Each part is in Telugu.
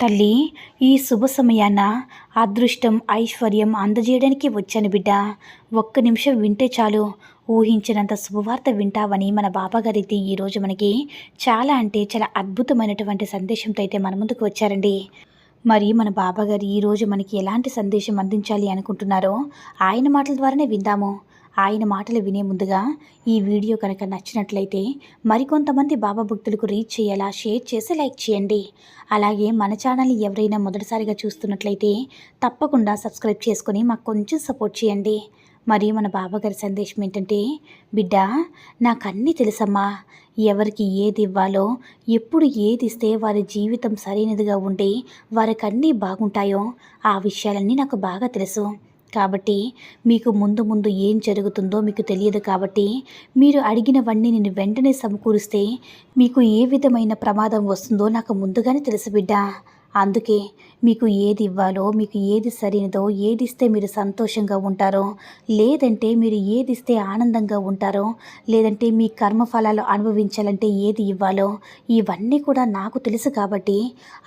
తల్లి ఈ శుభ సమయాన అదృష్టం ఐశ్వర్యం అందజేయడానికి వచ్చాను బిడ్డ. ఒక్క నిమిషం వింటే చాలు. ఊహించినంత శుభవార్త వింటావని మన బాబాగారైతే ఈరోజు మనకి చాలా అంటే చాలా అద్భుతమైనటువంటి సందేశంతో అయితే మన ముందుకు వచ్చారండి. మరి మన బాబాగారు ఈరోజు మనకి ఎలాంటి సందేశం అందించాలి అనుకుంటున్నారో ఆయన మాటల ద్వారానే విందాము. ఆయన మాటలు వినే ముందుగా ఈ వీడియో కనుక నచ్చినట్లయితే మరికొంతమంది బాబా భక్తులకు రీచ్ చేయాలా షేర్ చేసి లైక్ చేయండి. అలాగే మన ఛానల్ని ఎవరైనా మొదటిసారిగా చూస్తున్నట్లయితే తప్పకుండా సబ్స్క్రైబ్ చేసుకొని మాకు కొంచెం సపోర్ట్ చేయండి. మరి మన బాబాగారి సందేశం ఏంటంటే బిడ్డ నాకన్నీ తెలుసమ్మా. ఎవరికి ఏది ఇవ్వాలో ఎప్పుడు ఏది ఇస్తే వారి జీవితం సరైనదిగా ఉండి వారికి అన్నీ బాగుంటాయో ఆ విషయాలన్నీ నాకు బాగా తెలుసు. కాబట్టి మీకు ముందు ముందు ఏం జరుగుతుందో మీకు తెలియదు కాబట్టి మీరు అడిగినవన్నీ నేను వెంటనే సమకూరిస్తే మీకు ఏ విధమైన ప్రమాదం వస్తుందో నాకు ముందుగానే తెలుసు బిడ్డా. అందుకే మీకు ఏది ఇవ్వాలో మీకు ఏది సరైనదో ఏది ఇస్తే మీరు సంతోషంగా ఉంటారో లేదంటే మీరు ఏది ఇస్తే ఆనందంగా ఉంటారో లేదంటే మీ కర్మఫలాలు అనుభవించాలంటే ఏది ఇవ్వాలో ఇవన్నీ కూడా నాకు తెలుసు కాబట్టి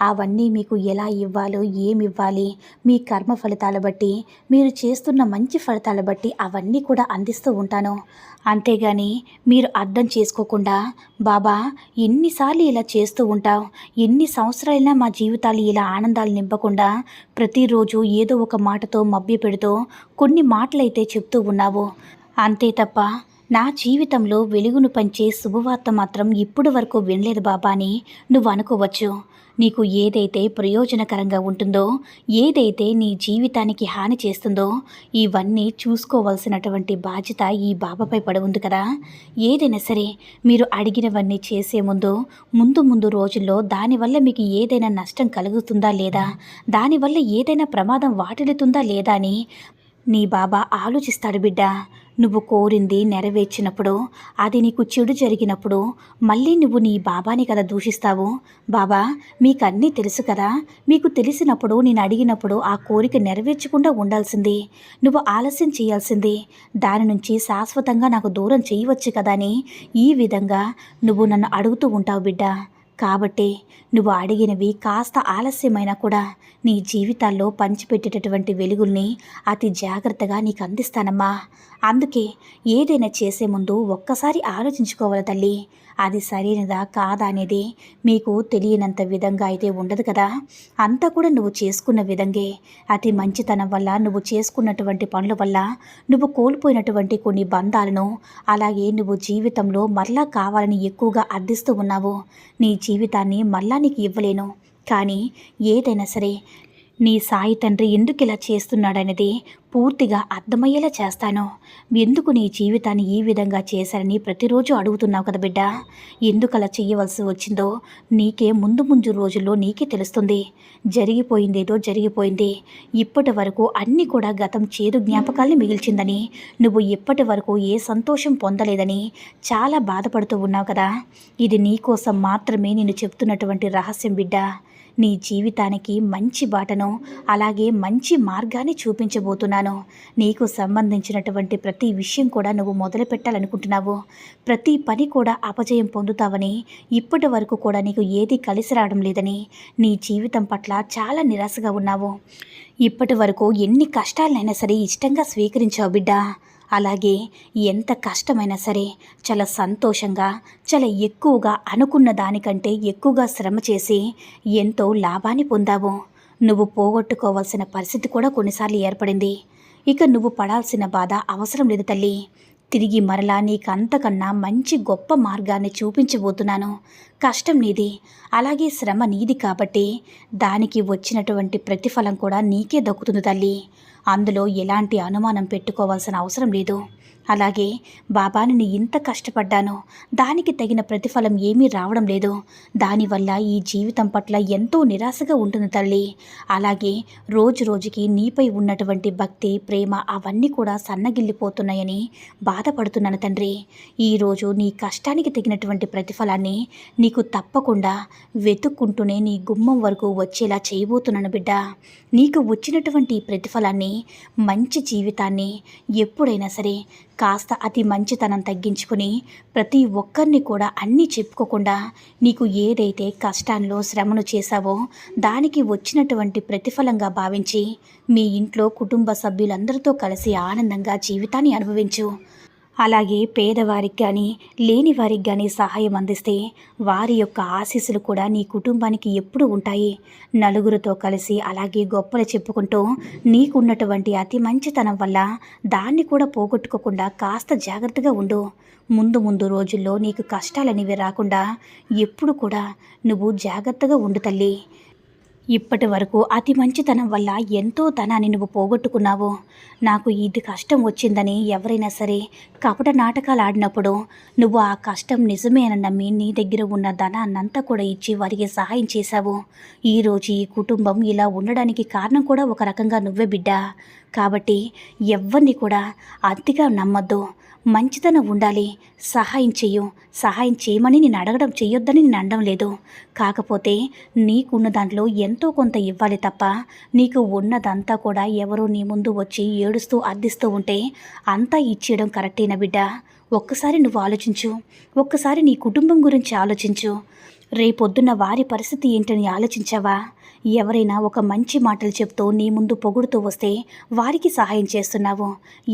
అవన్నీ మీకు ఎలా ఇవ్వాలో ఏమి ఇవ్వాలి మీ కర్మ ఫలితాల బట్టి మీరు చేస్తున్న మంచి ఫలితాల బట్టి అవన్నీ కూడా అందిస్తూ ఉంటాను. అంతేగాని మీరు అర్థం చేసుకోకుండా బాబా ఎన్నిసార్లు ఇలా చేస్తూ ఉంటావు? ఎన్ని సంవత్సరాలైనా మా జీవితాలు ఇలా ఆనందాలు నింపకుండా ప్రతిరోజు ఏదో ఒక మాటతో మభ్య పెడుతూ కొన్ని మాటలైతే చెప్తూ ఉన్నావు. అంతే తప్ప నా జీవితంలో వెలుగును పంచే శుభవార్త మాత్రం ఇప్పటి వరకు వినలేదు బాబా అని నువ్వు అనుకోవచ్చు. నీకు ఏదైతే ప్రయోజనకరంగా ఉంటుందో ఏదైతే నీ జీవితానికి హాని చేస్తుందో ఇవన్నీ చూసుకోవాల్సినటువంటి బాధ్యత ఈ బాబాపై పడి ఉంది కదా. ఏదైనా సరే మీరు అడిగినవన్నీ చేసే ముందు ముందు ముందు రోజుల్లో దానివల్ల మీకు ఏదైనా నష్టం కలుగుతుందా లేదా? దానివల్ల ఏదైనా ప్రమాదం వాటిల్లుతుందా లేదా అని నీ బాబా ఆలోచిస్తాడు బిడ్డ. నువ్వు కోరింది నెరవేర్చినప్పుడు అది నీకు చెడు జరిగినప్పుడు మళ్ళీ నువ్వు నీ బాబాని కదా దూషిస్తావు. బాబా మీకు అన్నీ తెలుసు కదా. మీకు తెలిసినప్పుడు నేను అడిగినప్పుడు ఆ కోరిక నెరవేర్చకుండా ఉండాల్సింది. నువ్వు ఆలస్యం చేయాల్సింది. దాని నుంచి శాశ్వతంగా నాకు దూరం చేయవచ్చు కదా అని ఈ విధంగా నువ్వు నన్ను అడుగుతూ ఉంటావు బిడ్డ. కాబట్టి నువ్వు అడిగినవి కాస్త ఆలస్యమైనా కూడా నీ జీవితాల్లో పంచిపెట్టేటటువంటి వెలుగుల్ని అతి జాగ్రత్తగా నీకు అందిస్తానమ్మా. అందుకే ఏదైనా చేసే ముందు ఒక్కసారి ఆలోచించుకోవాలి తల్లి. అది సరైనదా కాదా అనేది మీకు తెలియనంత విధంగా అయితే ఉండదు కదా. అంతా కూడా నువ్వు చేసుకున్న విధంగే. అతి మంచితనం వల్ల నువ్వు చేసుకున్నటువంటి పనుల వల్ల నువ్వు కోల్పోయినటువంటి కొన్ని బంధాలను అలాగే నువ్వు జీవితంలో మరలా కావాలని ఎక్కువగా అర్థిస్తూ ఉన్నావు. నీ జీవితాన్ని మళ్ళా నీకు ఇవ్వలేను. కానీ ఏదైనా సరే నీ సాయి తండ్రి ఎందుకు ఇలా చేస్తున్నాడనేది పూర్తిగా అర్థమయ్యేలా చేస్తాను. ఎందుకు నీ జీవితాన్ని ఈ విధంగా చేశారని ప్రతిరోజు అడుగుతున్నావు కదా బిడ్డ. ఎందుకు అలా చేయవలసి వచ్చిందో నీకే ముందు ముందు రోజుల్లో నీకే తెలుస్తుంది. జరిగిపోయిందేదో జరిగిపోయింది. ఇప్పటి వరకు అన్నీ కూడా గతం చేదు జ్ఞాపకాల్ని మిగిల్చిందని నువ్వు ఇప్పటి వరకు ఏ సంతోషం పొందలేదని చాలా బాధపడుతూ ఉన్నావు కదా. ఇది నీకోసం మాత్రమే నేను చెప్తున్నటువంటి రహస్యం బిడ్డ. నీ జీవితానికి మంచి బాటను అలాగే మంచి మార్గాన్ని చూపించబోతున్నాను. నీకు సంబంధించినటువంటి ప్రతి విషయం కూడా నువ్వు మొదలు పెట్టాలనుకుంటున్నావు. ప్రతి పని కూడా అపజయం పొందుతావని ఇప్పటి వరకు కూడా నీకు ఏది కలిసి రావడం లేదని నీ జీవితం పట్ల చాలా నిరాశగా ఉన్నావు. ఇప్పటి వరకు ఎన్ని కష్టాలైనా సరే ఇష్టంగా స్వీకరించావు బిడ్డ. అలాగే ఎంత కష్టమైనా సరే చాలా సంతోషంగా చాలా ఎక్కువగా అనుకున్న దానికంటే ఎక్కువగా శ్రమ చేసి ఎంతో లాభాన్ని పొందావు. నువ్వు పోగొట్టుకోవాల్సిన పరిస్థితి కూడా కొన్నిసార్లు ఏర్పడింది. ఇక నువ్వు పడాల్సిన బాధ అవసరం లేదు తల్లి. తిరిగి మరలా నీకంతకన్నా మంచి గొప్ప మార్గాన్ని చూపించబోతున్నాను. కష్టం నీది. అలాగే శ్రమ నీది కాబట్టి దానికి వచ్చినటువంటి ప్రతిఫలం కూడా నీకే దక్కుతుంది తల్లి. అందులో ఎలాంటి అనుమానం పెట్టుకోవాల్సిన అవసరం లేదు. అలాగే బాబాని నేను ఇంత కష్టపడ్డాను. దానికి తగిన ప్రతిఫలం ఏమీ రావడం లేదు. దానివల్ల ఈ జీవితం పట్ల ఎంతో నిరాశగా ఉంటుంది తల్లి. అలాగే రోజు రోజుకి నీపై ఉన్నటువంటి భక్తి ప్రేమ అవన్నీ కూడా సన్నగిల్లిపోతున్నాయని బాధపడుతున్నాను తండ్రి. ఈరోజు నీ కష్టానికి తగినటువంటి ప్రతిఫలాన్ని నీ నీకు తప్పకుండా వెతుక్కుంటూనే నీ గుమ్మం వరకు వచ్చేలా చేయబోతున్నాను బిడ్డ. నీకు వచ్చినటువంటి ప్రతిఫలాన్ని మంచి జీవితాన్ని ఎప్పుడైనా సరే కాస్త అతి మంచితనం తగ్గించుకుని ప్రతి ఒక్కరిని కూడా అన్నీ చెప్పుకోకుండా నీకు ఏదైతే కష్టాల్లో శ్రమను చేశావో దానికి వచ్చినటువంటి ప్రతిఫలంగా భావించి మీ ఇంట్లో కుటుంబ సభ్యులందరితో కలిసి ఆనందంగా జీవితాన్ని అనుభవించు. అలాగే పేదవారికి కానీ లేని వారికి కానీ సహాయం అందిస్తే వారి యొక్క ఆశీస్సులు కూడా నీ కుటుంబానికి ఎప్పుడు ఉంటాయి. నలుగురితో కలిసి అలాగే గొప్పలు చెప్పుకుంటూ నీకున్నటువంటి అతి మంచితనం వల్ల దాన్ని కూడా పోగొట్టుకోకుండా కాస్త జాగ్రత్తగా ఉండు. ముందు ముందు రోజుల్లో నీకు కష్టాలనేవి రాకుండా ఎప్పుడు కూడా నువ్వు జాగ్రత్తగా ఉండు తల్లి. ఇప్పటి వరకు అతి మంచితనం వల్ల ఎంతో ధనాన్ని నువ్వు పోగొట్టుకున్నావు. నాకు ఇది కష్టం వచ్చిందని ఎవరైనా సరే కపట నాటకాలు ఆడినప్పుడు నువ్వు ఆ కష్టం నిజమేన నమ్మి నీ దగ్గర ఉన్న ధనాన్నంతా కూడా ఇచ్చి వారికి సహాయం చేశావు. ఈరోజు ఈ కుటుంబం ఇలా ఉండడానికి కారణం కూడా ఒక రకంగా నువ్వే బిడ్డ. కాబట్టి ఎవరిని కూడా అతిగా నమ్మద్దు. మంచితనం ఉండాలి. సహాయం చెయ్యు. సహాయం చేయమని నేను అడగడం చెయ్యొద్దని నేను అనడం లేదు. కాకపోతే నీకున్న దాంట్లో ఎంతో కొంత ఇవ్వాలి తప్ప నీకు ఉన్నదంతా కూడా ఎవరో నీ ముందు వచ్చి ఏడుస్తూ అర్థిస్తూ ఉంటే అంతా ఇచ్చేయడం కరెక్టేనా బిడ్డ? ఒక్కసారి నువ్వు ఆలోచించు. ఒక్కసారి నీ కుటుంబం గురించి ఆలోచించు. రేపొద్దున్న వారి పరిస్థితి ఏంటని ఆలోచించావా? ఎవరైనా ఒక మంచి మాటలు చెప్తూ నీ ముందు పొగుడుతూ వస్తే వారికి సహాయం చేస్తున్నావు.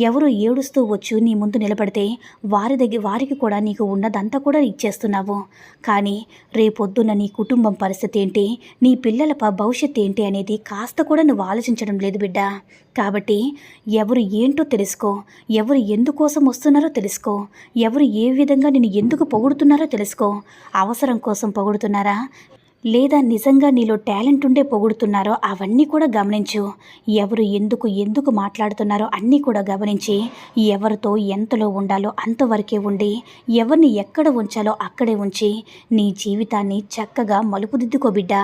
ఎవరు ఏడుస్తూ వచ్చు నీ ముందు నిలబడితే వారి దగ్గర వారికి కూడా నీకు ఉన్నదంతా కూడా ఇచ్చేస్తున్నావు. కానీ రేపొద్దున్న నీ కుటుంబం పరిస్థితి ఏంటి? నీ పిల్లల భవిష్యత్ భవిష్యత్తు ఏంటి అనేది కాస్త కూడా నువ్వు ఆలోచించడం లేదు బిడ్డ. కాబట్టి ఎవరు ఏంటో తెలుసుకో. ఎవరు ఎందుకోసం వస్తున్నారో తెలుసుకో. ఎవరు ఏ విధంగా నేను ఎందుకు పొగుడుతున్నారో తెలుసుకో. అవసరం కోసం పొగుడుతున్నారా? లేదా నిజంగా నీలో టాలెంట్ ఉండే పొగుడుతున్నారో అవన్నీ కూడా గమనించు. ఎవరు ఎందుకు ఎందుకు మాట్లాడుతున్నారో అన్నీ కూడా గమనించి ఎవరితో ఎంతలో ఉండాలో అంతవరకే ఉండి ఎవరిని ఎక్కడ ఉంచాలో అక్కడే ఉంచి నీ జీవితాన్ని చక్కగా మలుపుదిద్దుకో బిడ్డా.